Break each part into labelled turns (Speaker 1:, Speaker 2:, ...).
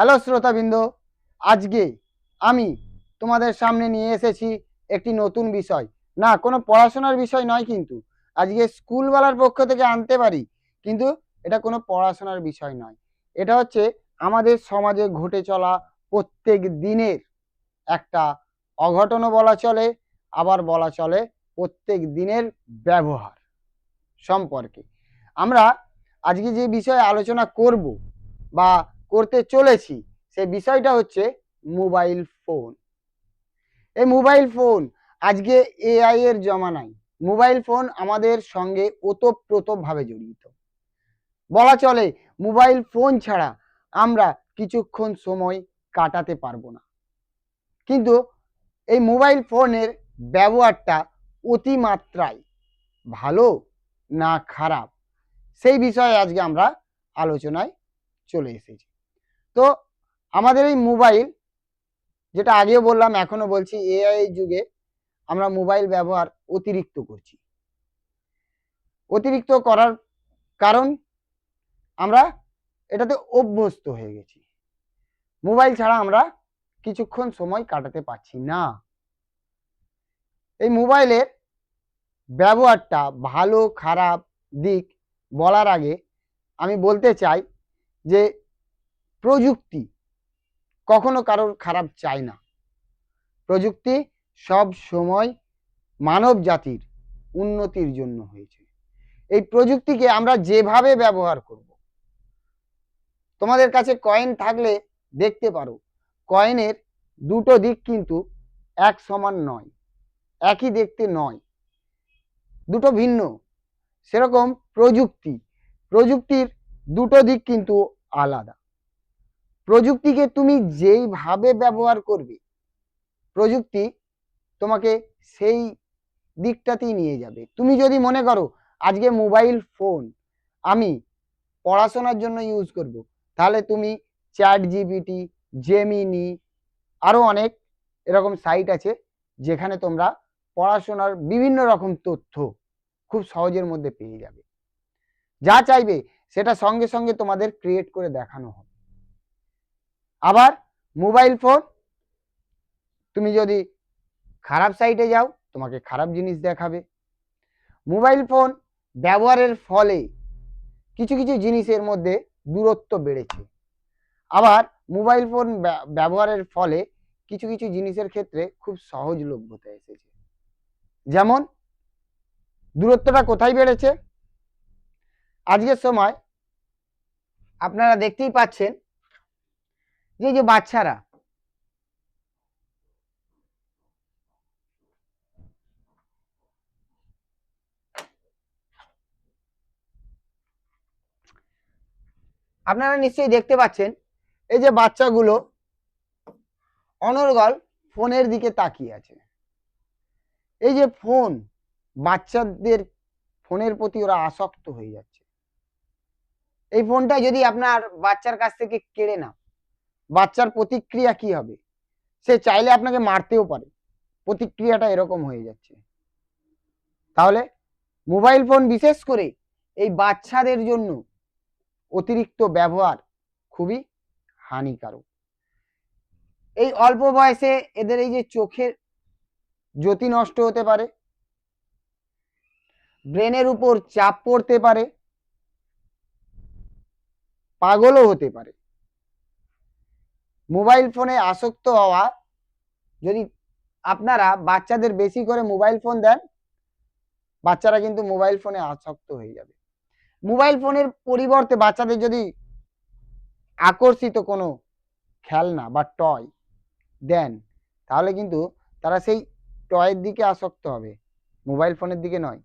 Speaker 1: Hello শ্রোতাবৃন্দ, আজকে আমি তোমাদের সামনে নিয়ে এসেছি একটি নতুন বিষয়। না, কোনো পড়াশোনার বিষয় নয় কিন্তু। আজকে স্কুলওয়ালার পক্ষ থেকে আনতে পারি, কিন্তু এটা কোনো পড়াশোনার বিষয় নয়। এটা হচ্ছে আমাদের সমাজে ঘটে চলা প্রত্যেক দিনের একটা অঘটনও বলা চলে, আবার বলা চলে প্রত্যেক দিনের ব্যবহার সম্পর্কে। আমরা আজকে যে বিষয়ে আলোচনা করব বা করতে চলেছি, সে বিষয়টা হচ্ছে মোবাইল ফোন এই মোবাইল ফোন আজকে এআই এর জমানায় মোবাইল ফোন আমাদের সঙ্গে ওতপ্রোতভাবে জড়িত। বলা চলে মোবাইল ফোন ছাড়া আমরা কিছুক্ষণ সময় কাটাতে পারব না। কিন্তু এই মোবাইল ফোনের ব্যবহারটা অতিমাত্রায় ভালো না খারাপ, সেই বিষয়ে আজকে আমরা আলোচনায় চলে এসেছি। তো আমাদের এই মোবাইল যেটা আগেও বললাম এখনও বলছি এআই যুগে আমরা মোবাইল ব্যবহার অতিরিক্ত করছি। অতিরিক্ত করার কারণ আমরা এটাতে অভ্যস্ত হয়ে গেছি। মোবাইল ছাড়া আমরা কিছুক্ষণ সময় কাটাতে পারছি না। এই মোবাইলের ব্যবহারটা ভালো, খারাপ দিক বলার আগে আমি বলতে চাই যে প্রযুক্তি কখনো কারোর খারাপ চায় না। প্রযুক্তি সব সময় মানব জাতির উন্নতির জন্য হয়েছে। এই প্রযুক্তিকে আমরা যেভাবে ব্যবহার করব। তোমাদের কাছে কয়েন থাকলে দেখতে পারো। কয়েনের দুটো দিক কিন্তু এক সমান নয়, একই দেখতে নয়, দুটো ভিন্ন। সেরকম প্রযুক্তি, প্রযুক্তির দুটো দিক কিন্তু আলাদা। প্রযুক্তিকে তুমি যেইভাবে ব্যবহার করবে, প্রযুক্তি তোমাকে সেই দিকটাতেই নিয়ে যাবে। তুমি যদি মনে করো, আজকে মোবাইল ফোন আমি পড়াশোনার জন্য ইউজ করব, তাহলে তুমি চ্যাট জিপিটি জেমিনি আরও অনেক এরকম সাইট আছে, যেখানে তোমরা পড়াশোনার বিভিন্ন রকম তথ্য খুব সহজের মধ্যে পেয়ে যাবে। যা চাইবে, সেটা সঙ্গে সঙ্গে তোমাদের ক্রিয়েট করে দেখানো হবে। আবার মোবাইল ফোন তুমি যদি খারাপ সাইটে যাও, তোমাকে খারাপ জিনিস দেখাবে। মোবাইল ফোন ব্যবহারের ফলে কিছু কিছু জিনিসের মধ্যে দূরত্ব বেড়েছে। আবার মোবাইল ফোন ব্যবহারের ফলে কিছু কিছু জিনিসের ক্ষেত্রে খুব সহজলভ্যতা এসেছে। যেমন, দূরত্বটা কোথায় বেড়েছে? আজকের সময় আপনারা দেখতেই পাচ্ছেন যে যে বাচ্চারা। আপনারা নিশ্চয়ই দেখতে পাচ্ছেন, এই যে বাচ্চাগুলো অনর্গল ফোনের দিকে তাকিয়ে আছে। এই যে ফোন, বাচ্চাদের ফোনের প্রতি ওরা আসক্ত হয়ে যাচ্ছে। এই ফোনটা যদি আপনার বাচ্চার কাছ থেকে কেড়ে না বাচ্চার প্রতিক্রিয়া কি হবে? সে চাইলে আপনাকে মারতেও পারে। প্রতিক্রিয়াটা এরকম হয়ে যাচ্ছে। তাহলে মোবাইল ফোন বিশেষ করে এই বাচ্চাদের জন্য অতিরিক্ত ব্যবহার খুবই হানিকারক। এই অল্প বয়সে এদের এই যে চোখের জ্যোতি নষ্ট হতে পারে, ব্রেনের উপর চাপ পড়তে পারে, পাগলও হতে পারে। মোবাইল ফোনে আসক্ত হওয়া, যদি আপনারা বাচ্চাদের বেশি করে মোবাইল ফোন দেন, বাচ্চারা কিন্তু মোবাইল ফোনে আসক্ত হয়ে যাবে। মোবাইল ফোনের পরিবর্তে বাচ্চাদের যদি আকর্ষিত কোনো খেলনা বা টয় দেন, তাহলে কিন্তু তারা সেই টয়ের দিকে আসক্ত হবে, মোবাইল ফোনের দিকে নয়।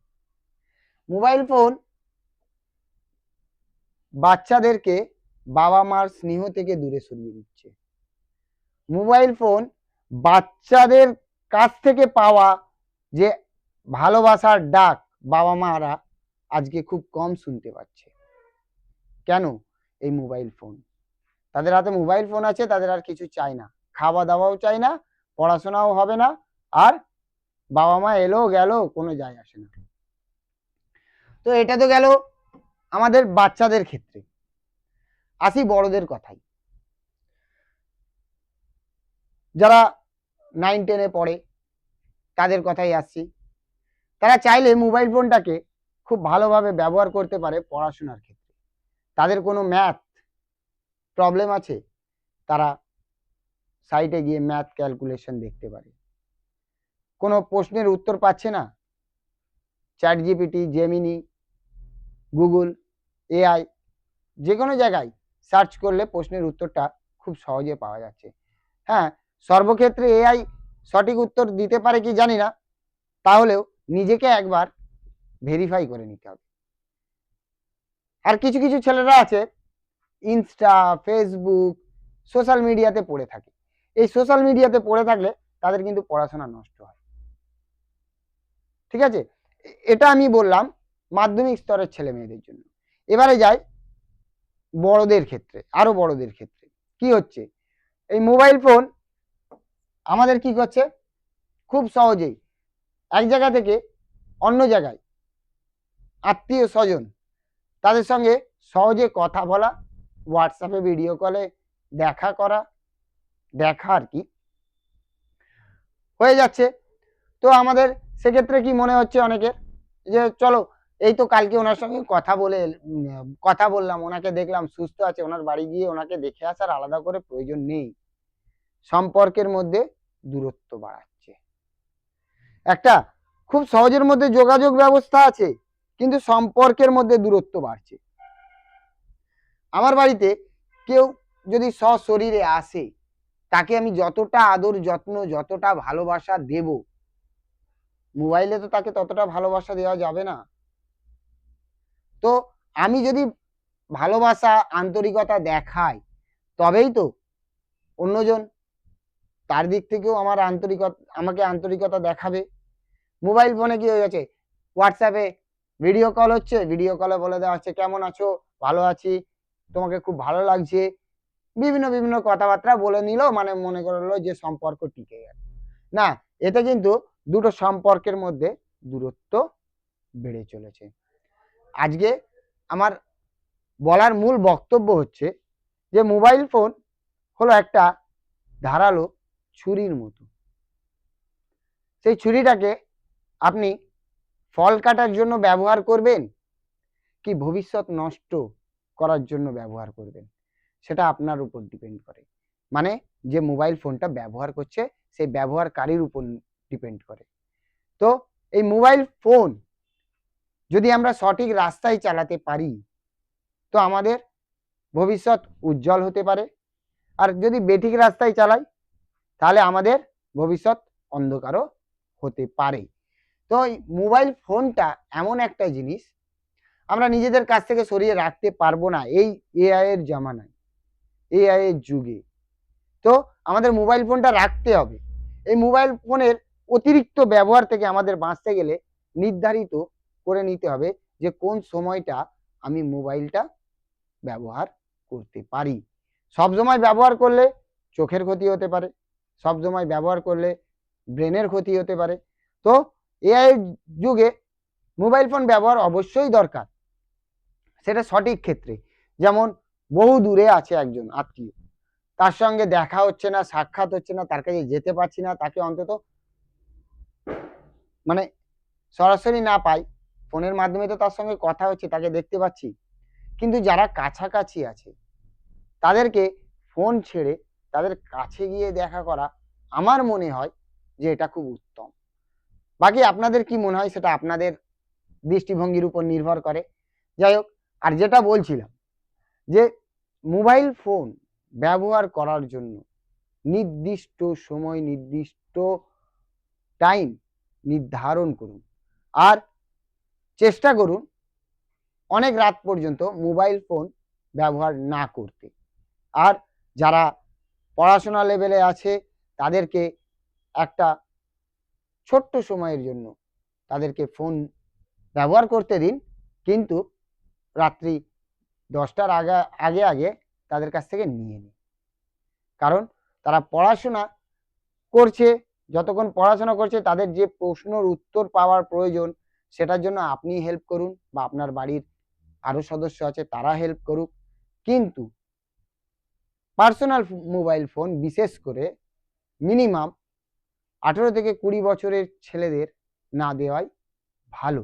Speaker 1: মোবাইল ফোন বাচ্চাদেরকে বাবা মার স্নেহ থেকে দূরে সরিয়ে দিচ্ছে। মোবাইল ফোন বাচ্চাদের কাছ থেকে পাওয়া যে ভালোবাসার ডাক বাবা মারা আজকে খুব কম শুনতে পাচ্ছে। কেন এই মোবাইল ফোন? তাদের হাতে মোবাইল ফোন আছে, তাদের আর কিছু চাই না। খাওয়া দাওয়াও চাই না, পড়াশোনাও হবে না, আর বাবা মা এলো, গেল, কোনো যায় আসে না। তো এটা তো গেল আমাদের বাচ্চাদের ক্ষেত্রে। আসি বড়দের কথাই। যারা নাইন টেনে পড়ে, তাদের কথাই আসছি। তারা চাইলে মোবাইল ফোনটাকে খুব ভালোভাবে ব্যবহার করতে পারে পড়াশোনার ক্ষেত্রে। তাদের কোনো ম্যাথ প্রবলেম আছে? তারা সাইটে গিয়ে ম্যাথ ক্যালকুলেশন দেখতে পারে। কোনো প্রশ্নের উত্তর পাচ্ছে না? Chat GPT Gemini Google AI যে কোনো জায়গায় সার্চ করলে প্রশ্নের উত্তরটা খুব সহজে পাওয়া যাচ্ছে। হ্যাঁ সর্বক্ষেত্রে এআই সঠিক উত্তর দিতে পারে কি জানি না, তাহলেও নিজেকে একবার ভেরিফাই করে নিতে হবে। আর কিছু কিছু ছেলেরা আছে ইনস্টা ফেসবুক সোশ্যাল মিডিয়াতে পড়ে থাকে। এই সোশ্যাল মিডিয়াতে পড়ে থাকলে তাদের কিন্তু পড়াশোনা নষ্ট হয়। ঠিক আছে? এটা আমি বললাম মাধ্যমিক স্তরের ছেলে মেয়েদের জন্য। এবারে যাই বড়দের ক্ষেত্রে, আরও বড়দের ক্ষেত্রে। কি হচ্ছে? এই মোবাইল ফোন আমাদের কি করছে? খুব সহজেই এক জায়গা থেকে অন্য জায়গায় আত্মীয় স্বজন তাদের সঙ্গে সহজে কথা বলা হোয়াটসঅ্যাপে ভিডিও কলে দেখা করা, দেখা আর কি হয়ে যাচ্ছে। তো আমাদের সেক্ষেত্রে কি মনে হচ্ছে অনেকের? যে চলো, এই তো কালকে ওনার সঙ্গে কথা বলে কথা বললাম, ওনাকে দেখলাম সুস্থ আছে, ওনার বাড়ি গিয়ে ওনাকে দেখে আসার আলাদা করে প্রয়োজন নেই। সম্পর্কের মধ্যে দূরত্ব বাড়াচ্ছে। একটা খুব সহজের মধ্যে যোগাযোগ ব্যবস্থা আছে, কিন্তু সম্পর্কের মধ্যে দূরত্ব বাড়ছে। আমার বাড়িতে কেউ যদি সশরীরে আসে, তাকে আমি যতটা আদর যত্ন, যতটা ভালোবাসা দেব, মোবাইলে তো তাকে ততটা ভালোবাসা দেওয়া যাবে না। তো আমি যদি ভালোবাসা, আন্তরিকতা দেখাই, তবেই তো অন্যজন তার দিক থেকেও আমার আন্তরিকতা, আমাকে আন্তরিকতা দেখাবে। মোবাইল ফোনে কি হয়ে গেছে হোয়াটসঅ্যাপে ভিডিও কল হচ্ছে ভিডিও কলে বলে দেওয়া হচ্ছে, কেমন আছো? ভালো আছি? তোমাকে খুব ভালো লাগছে? বিভিন্ন বিভিন্ন কথাবার্তা বলে নিল মানে মনে করল যে সম্পর্ক টিকে গেল। না, এতে কিন্তু দুটো সম্পর্কের মধ্যে দূরত্ব বেড়ে চলেছে। আজকে আমার বলার মূল বক্তব্য হচ্ছে যে, মোবাইল ফোন হলো একটা ধারালো ছুরির মতো। সেই ছুরিটাকে আপনি ফল কাটার জন্য ব্যবহার করবেন কি ভবিষ্যৎ নষ্ট করার জন্য ব্যবহার করবেন? সেটা আপনার উপর ডিপেন্ড করে। মানে যে মোবাইল ফোনটা ব্যবহার করছে, সেই ব্যবহারকারীর উপর ডিপেন্ড করে। তো এই মোবাইল ফোন যদি আমরা সঠিক রাস্তায় চালাতে পারি, তো আমাদের ভবিষ্যৎ উজ্জ্বল হতে পারে। আর যদি বেঠিক রাস্তায় চালাই তাহলে আমাদের ভবিষ্যৎ অন্ধকারও হতে পারে। তো মোবাইল ফোনটা এমন একটা জিনিস, আমরা নিজেদের কাছ থেকে সরিয়ে রাখতে পারব না এই এআই এর জামানায় এআই এর যুগে। তো আমাদের মোবাইল ফোনটা রাখতে হবে। এই মোবাইল ফোনের অতিরিক্ত ব্যবহার থেকে আমাদের বাঁচতে গেলে নির্ধারিত করে নিতে হবে যে কোন সময়টা আমি মোবাইলটা ব্যবহার করতে পারি। সব সময় ব্যবহার করলে চোখের ক্ষতি হতে পারে সব সময় ব্যবহার করলে ব্রেনের ক্ষতি হতে পারে। তো এআই যুগে মোবাইল ফোন ব্যবহার অবশ্যই দরকার। সেটা সঠিক ক্ষেত্রে। যেমন বহু দূরে আছে একজন আত্মীয়। তার সঙ্গে দেখা হচ্ছে না, সাক্ষাৎ হচ্ছে না, তার কাছে যেতে পারছি না, তাকে অন্তত মানে সরাসরি না পাই, ফোনের মাধ্যমে তো তার সঙ্গে কথা হচ্ছে, তাকে দেখতে পাচ্ছি। কিন্তু যারা কাছাকাছি আছে, তাদেরকে ফোন ছেড়ে তাদের কাছে গিয়ে দেখা করা আমার মনে হয় যে এটা খুব উত্তম। বাকি আপনাদের কি মনে হয় সেটা আপনাদের দৃষ্টিভঙ্গির উপর নির্ভর করে। যাই হোক, আর যেটা বলছিলাম যে মোবাইল ফোন ব্যবহার করার জন্য নির্দিষ্ট সময়, নির্দিষ্ট টাইম নির্ধারণ করুন। আর চেষ্টা করুন অনেক রাত পর্যন্ত মোবাইল ফোন ব্যবহার না করতে। আর যারা পড়াশোনা লেভেলে আছে, তাদেরকে একটা ছোট্ট সময়ের জন্য তাদেরকে ফোন ব্যবহার করতে দিন, কিন্তু রাত্রি দশটার আগে আগে আগে তাদের কাছ থেকে নিয়ে নিন। কারণ তারা পড়াশোনা করছে, যতক্ষণ পড়াশোনা করছে তাদের যে প্রশ্নর উত্তর পাওয়ার প্রয়োজন সেটার জন্য আপনি হেল্প করুন বা আপনার বাড়ির আরও সদস্য আছে তারা হেল্প করুক। কিন্তু পার্সোনাল মোবাইল ফোন বিশেষ করে মিনিমাম আঠেরো থেকে কুড়ি বছরের ছেলেদের না দেওয়াই ভালো।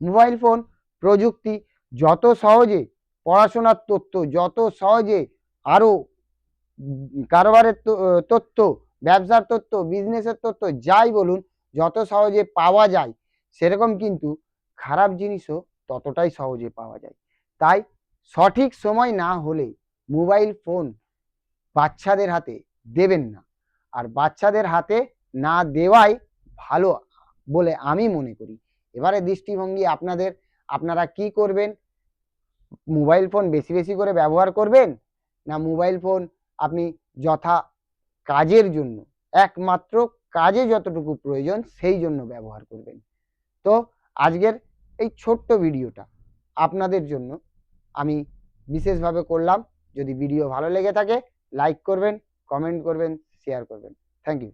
Speaker 1: মোবাইল ফোন প্রযুক্তি যত সহজে পড়াশোনার তথ্য যত সহজে আরও কারবারের তথ্য ব্যবসার তথ্য বিজনেসের তথ্য যাই বলুন, যত সহজে পাওয়া যায়, সেরকম কিন্তু খারাপ জিনিসও ততটাই সহজে পাওয়া যায়। তাই সঠিক সময় না হলে মোবাইল ফোন বাচ্চাদের হাতে দেবেন না। আর বাচ্চাদের হাতে না দেওয়াই ভালো বলে আমি মনে করি। এবারে দৃষ্টিভঙ্গি আপনাদের, আপনারা কি করবেন? মোবাইল ফোন বেশি বেশি করে ব্যবহার করবেন? না মোবাইল ফোন আপনি যথা কাজের জন্য, একমাত্র কাজে যতটুকু প্রয়োজন সেই জন্য ব্যবহার করবেন? তো আজকের এই ছোট্ট ভিডিওটা আপনাদের জন্য আমি বিশেষভাবে করলাম। যদি ভিডিও ভালো লেগে থাকে লাইক করবেন কমেন্ট করবেন শেয়ার করবেন। Thank you